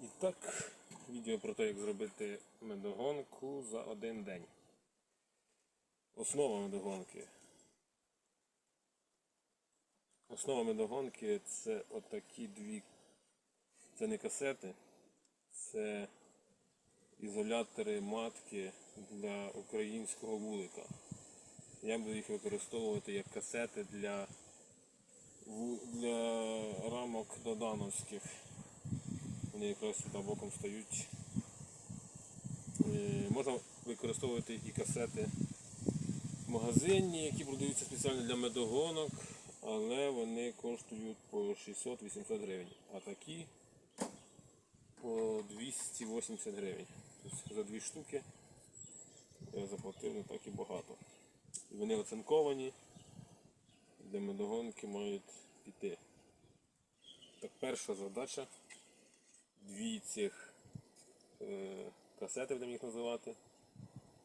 І так, відео про те, як зробити медогонку за один день. Основа медогонки. Основа медогонки це отакі дві. Це не касети, це ізолятори матки для українського вулика. Я буду їх використовувати як касети для, для рамок додановських. Вони якраз сюди боком стають. Е, Можна використовувати і касети магазинні, які продаються спеціально для медогонок, але вони коштують по 600-800 гривень. А такі по 280 гривень. Тобто за дві штуки я заплатив не так і багато. Вони оцинковані, де медогонки мають піти. Так, перша задача дві цих е, касети, будемо їх називати,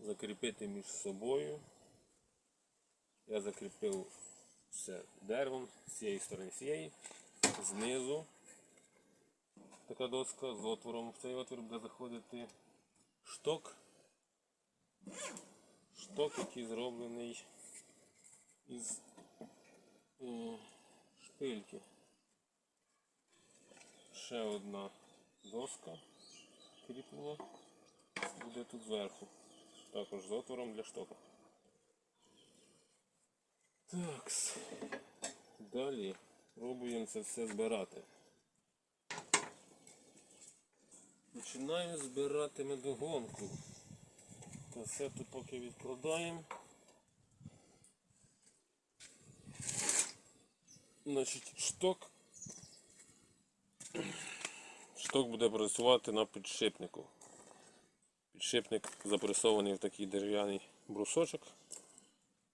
закріпити між собою. Я закріпив все деревом з цієї сторони, цієї, знизу. Така доска з отвором. В цей отвір буде заходити шток. Шток, який зроблений із е, шпильки. Ще одна доска кріплена буде тут зверху. Також з отвором для штока. Так. Далі пробуємо це все збирати. Починаю збирати медогонку. Касету поки відкладаємо. Значить, шток. Шток буде працювати на підшипнику. Підшипник запресований в такий дерев'яний брусочок.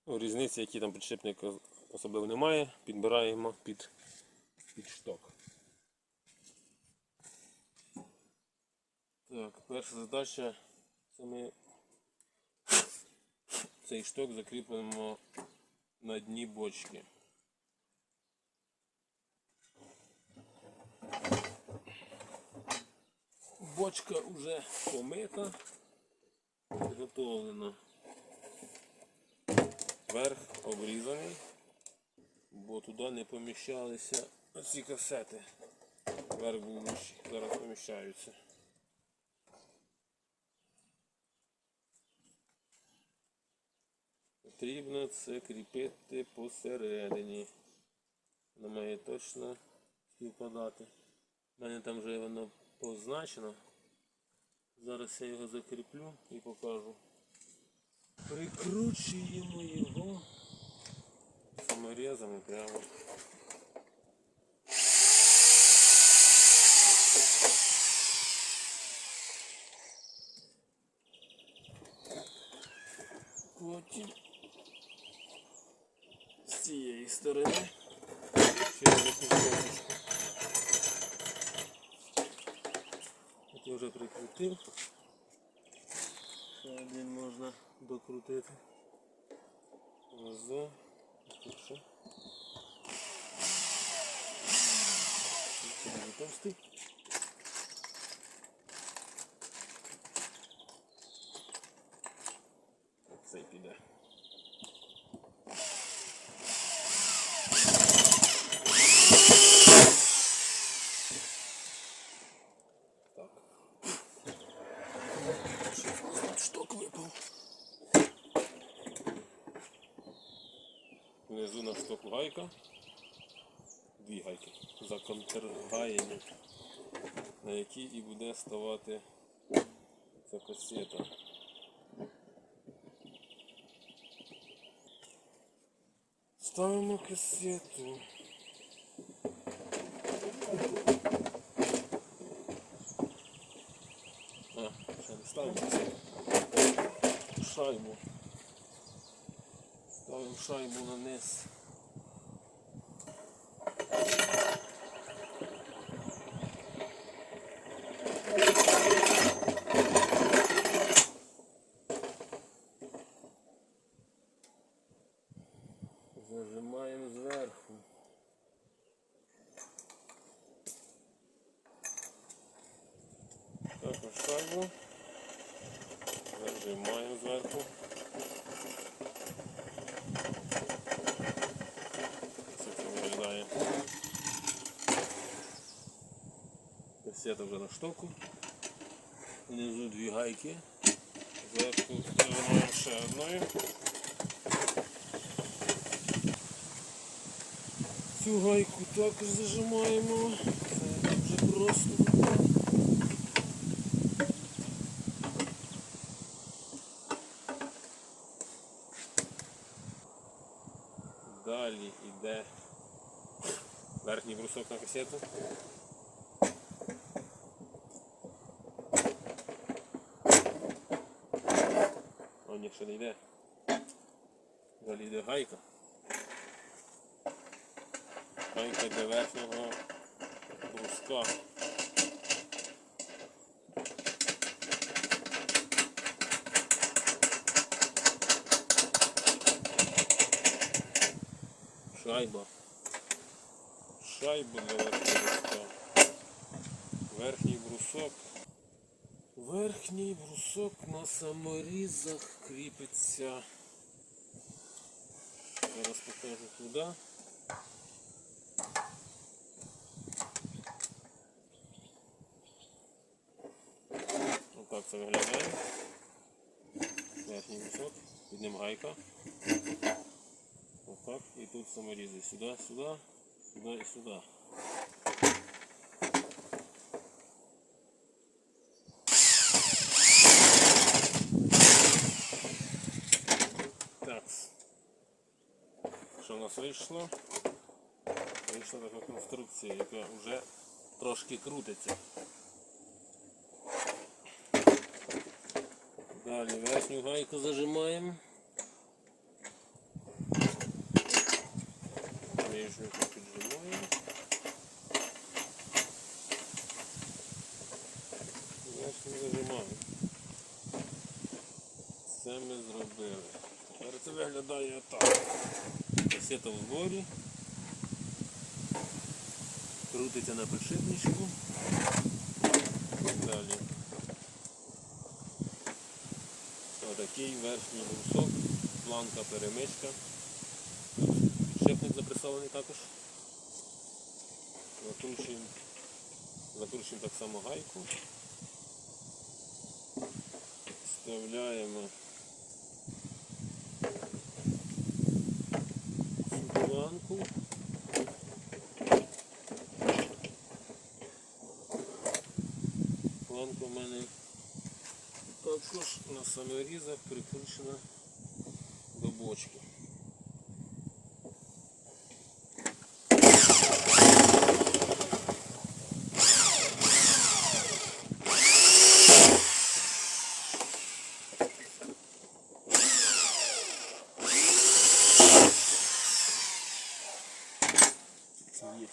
Ну, різниці, які там підшипник особливо немає, підбираємо під, під шток. Так, перша задача це ми цей шток закріпимо на дні бочки. Бочка вже помита, підготовлена. Верх обрізаний, бо туди не поміщалися ці касети. Верх був вищий, зараз поміщаються. Потрібно це кріпити посередині. Воно має точно співпадати. У мене там вже воно позначено. Зараз я його закріплю і покажу. Прикручуємо його саморезами прямо. Потім з цієї сторони через одну кнопочку. От я вже прикрутив. Ще один можна докрутити. Дуже товстий. Цей піде. Так. Шток випав. Внизу на штоку гайка. Дві гайки. На якій і буде ставати ця касета. Ставимо касету. А, ще не ставимо касету. Шайбу. Ставимо шайбу на низ. Зажимаємо зверху. зверху. Зажимаємо зверху. Це це виглядає. Касета вже на штоку. Внизу дві гайки. Зверху зажимаємо ще одною. Цю гайку також зажимаємо. Це дуже просто. Далі йде верхній брусок на касету. О, ні, ще не йде. Далі йде гайка. Гайка для верхнього бруска. Шайба. Шайба для верхнього бруска. Верхній брусок. Верхній брусок на саморізах кріпиться. Зараз покажу куди. Отак це виглядає. Верхній брусок, під ним гайка. І тут саморізи. Сюди, сюди, сюди і сюди. Так. Що в нас вийшло? Вийшла така конструкція, яка вже трошки крутиться. Далі верхню гайку зажимаємо. Нижню піджимаємо. Верхню зажимаємо. Це ми зробили. Тепер це виглядає отак. Касета в зборі. Крутиться на підшипничку. Далі. Отакий верхній брусок, планка перемичка. Підшипник запресований також. Закручуємо, закручуємо так само гайку. Вставляємо цю планку. Планка в мене також на саморізах прикручена до бочки. Є.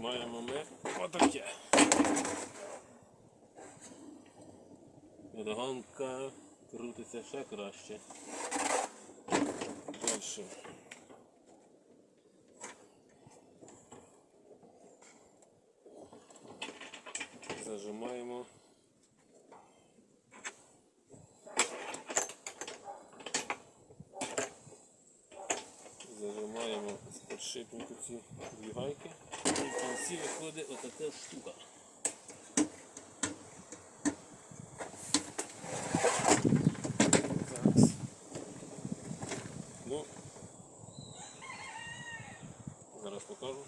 Маємо ми отаке. Водогонка крутиться ще краще. Дальше. Зажимаємо. Зажимаємо з підшипнику ці дві гайки. І в кінці виходить отака штука. Зараз. Ну, зараз покажу.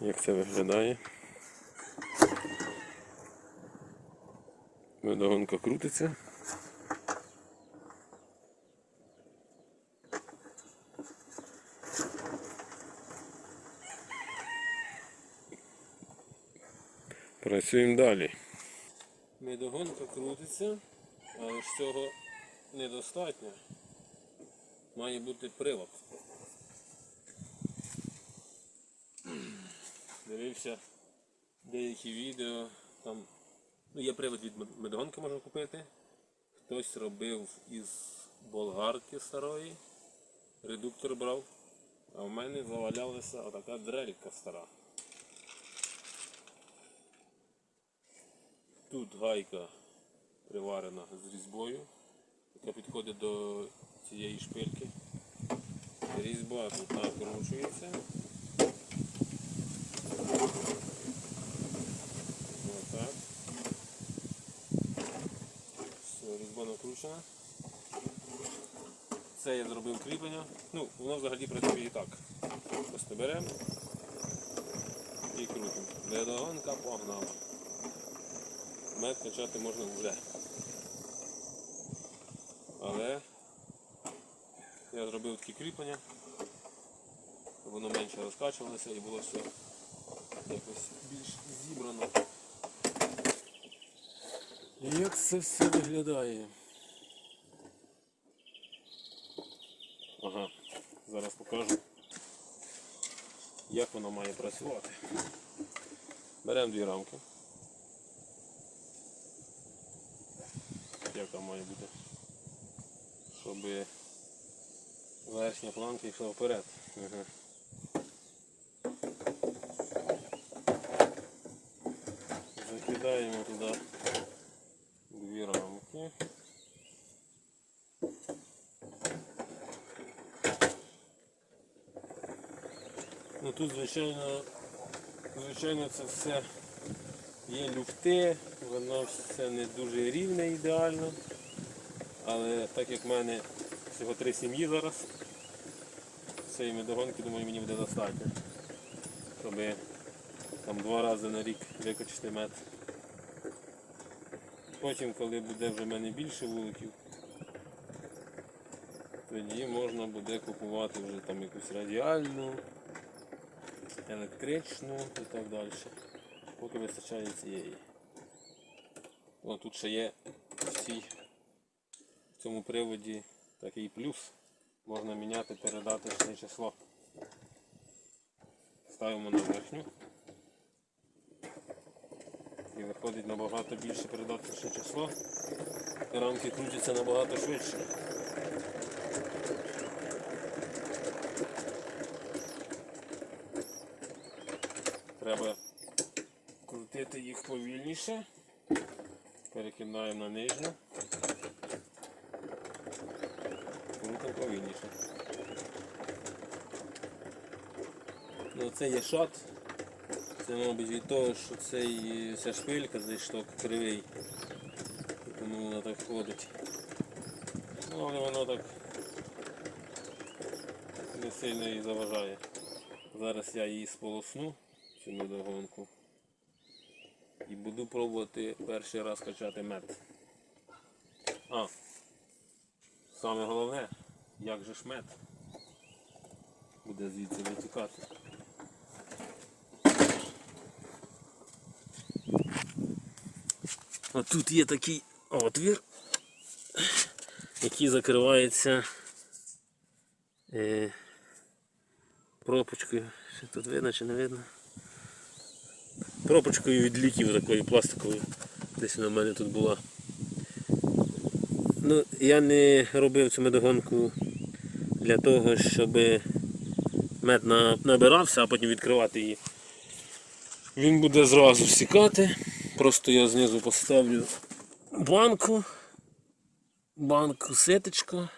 Як це виглядає. Водогонка крутиться. Працюємо далі. Медогонка крутиться, але ж цього недостатньо. Має бути привод. Дивився деякі відео, там ну, є привод від мед- медогонки можна купити. Хтось робив із болгарки старої, редуктор брав, а в мене завалялася отака дрелька стара. Тут гайка приварена з різьбою, яка підходить до цієї шпильки. Різьба тут накручується. Отак. Все, різьба накручена. Це я зробив кріплення. Ну, воно взагалі працює і так. Просто беремо і крутимо. Ледогонка погнала. Мед качати можна вже. Але я зробив такі кріплення, щоб воно менше розкачувалося і було все якось більш зібрано. Як це все виглядає? Ага, зараз покажу, як воно має працювати. Беремо дві рамки. Яка має бути, щоб верхня планка йшла вперед. Ага. Закидаємо туди дві рамки. Ну тут звичайно, звичайно це все є люфти, воно все не дуже рівне ідеально. Але так як в мене всього три сім'ї зараз, цієї медогонки, думаю, мені буде достатньо. Щоб там два рази на рік викачати мед. Потім, коли буде вже в мене більше вуликів, тоді можна буде купувати вже там якусь радіальну, електричну і так далі. Поки вистачає цієї. О, тут ще є в, цій, в цьому приводі такий плюс. Можна міняти передаточне число. Ставимо на верхню. І виходить набагато більше передаточне число. Рамки крутяться набагато швидше. Треба крутити їх повільніше. Перекидаємо на нижню. Крутимо повільніше. Ну, це є шат. Це, мабуть, від того, що цей, ця шпилька, цей шток кривий. Тому вона так ходить. Ну, але воно так не сильно їй заважає. Зараз я її сполосну, цю медогонку. І буду пробувати перший раз качати мед. А, саме головне, як же ж мед буде звідси витікати. А тут є такий отвір, який закривається е, пропочкою. Що тут видно чи не видно? Пропочкою від ліків такою пластиковою. Десь вона в мене тут була. Ну, я не робив цю медогонку для того, щоб мед набирався, а потім відкривати її. Він буде зразу всікати. Просто я знизу поставлю банку, банку ситочку.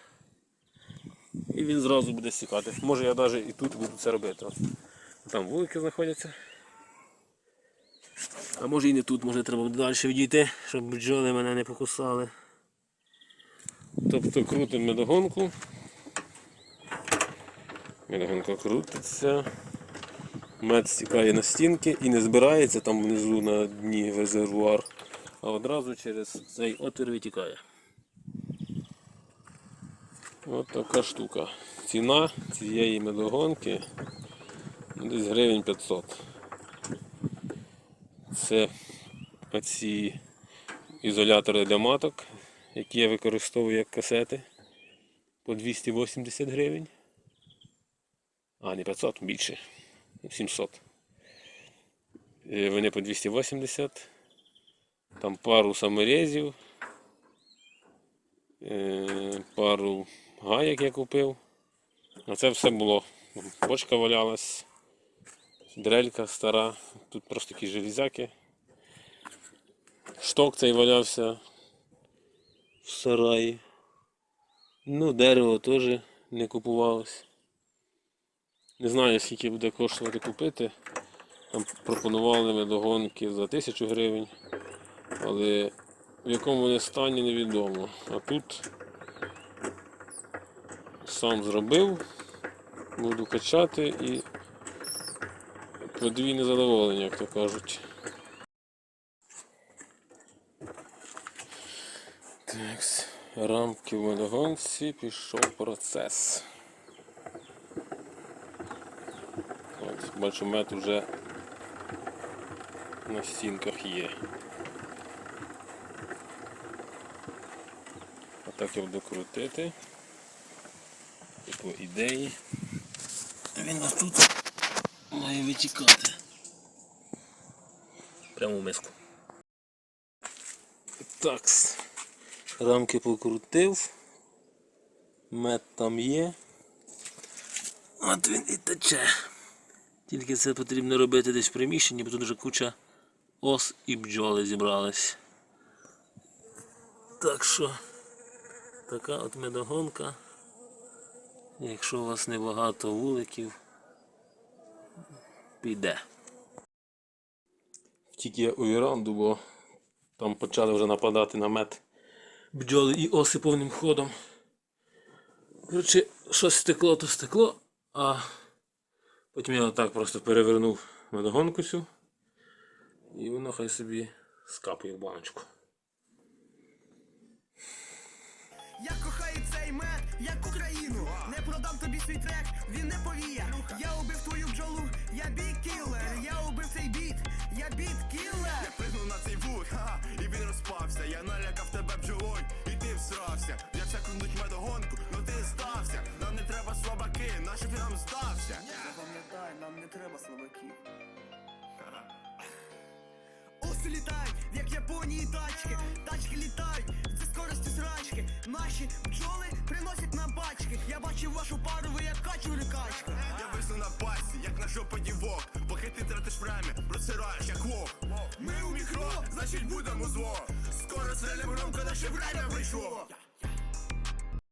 І він зразу буде стікати. Може я навіть і тут буду це робити. Там вулики знаходяться. А може і не тут, може треба далі відійти, щоб бджоли мене не покусали. Тобто крутимо медогонку. Медогонка крутиться. Мед стікає на стінки і не збирається там внизу на дні резервуар, а одразу через цей отвір витікає. Ось така штука. Ціна цієї медогонки десь гривень 500. Це оці ізолятори для маток, які я використовую як касети по 280 гривень. А, не 500, більше. 700. Е, Вони по 280. Там пару саморезів. е, Пару гаяк я купив. А це все було Бочка валялась, дрелька стара, тут просто такі железяки. Шток цей валявся в сараї. Ну, дерево теж не купувалось. Не знаю, скільки буде коштувати купити. Там пропонували медогонки за тисячу гривень, але в якому вони стані невідомо. А тут сам зробив, буду качати і подвійне задоволення, як то кажуть. Так, рамки в медогонці, пішов процес. От, бачу, мед вже на стінках є. А так я буду крутити. І по ідеї він ось тут має витікати. Прямо в миску. Так, рамки покрутив. Мед там є. От він і тече. Тільки це потрібно робити десь в приміщенні, бо тут вже куча ос і бджоли зібрались. Так що така от медогонка. Якщо у вас небагато вуликів, піде. Втік я у віранду, бо там почали вже нападати на мед бджоли і оси повним ходом. Коротше, щось стекло, то стекло, а потім я отак просто перевернув медогонку цю і воно хай собі скапує в баночку. Я кохаю цей мед, як Україну. Свій трек, він не повіє. Я убив твою бджолу, я бік-кілер. Я убив цей біт, я біт-кілер. Я пригнув на цей вуд, ха, і він розпався. Я налякав тебе бджолой, і ти всрався. Я все крутнуть медогонку, но ти стався. Нам не треба слабаки, наші нам здався? Запам'ятай, нам не треба слабаків. Оси літають, як Японії тачки. Тачки літають, зі скорості срачки. Наші бджоли приносять нам бачки. Я бачив вашу пару, ви як качури качка. Я висну на пасі, як на жопаді вок. Поки ти тратиш время, просираєш як вок Ми у мікро, значить будемо зло. Скоро стрелям громко, наше время прийшло.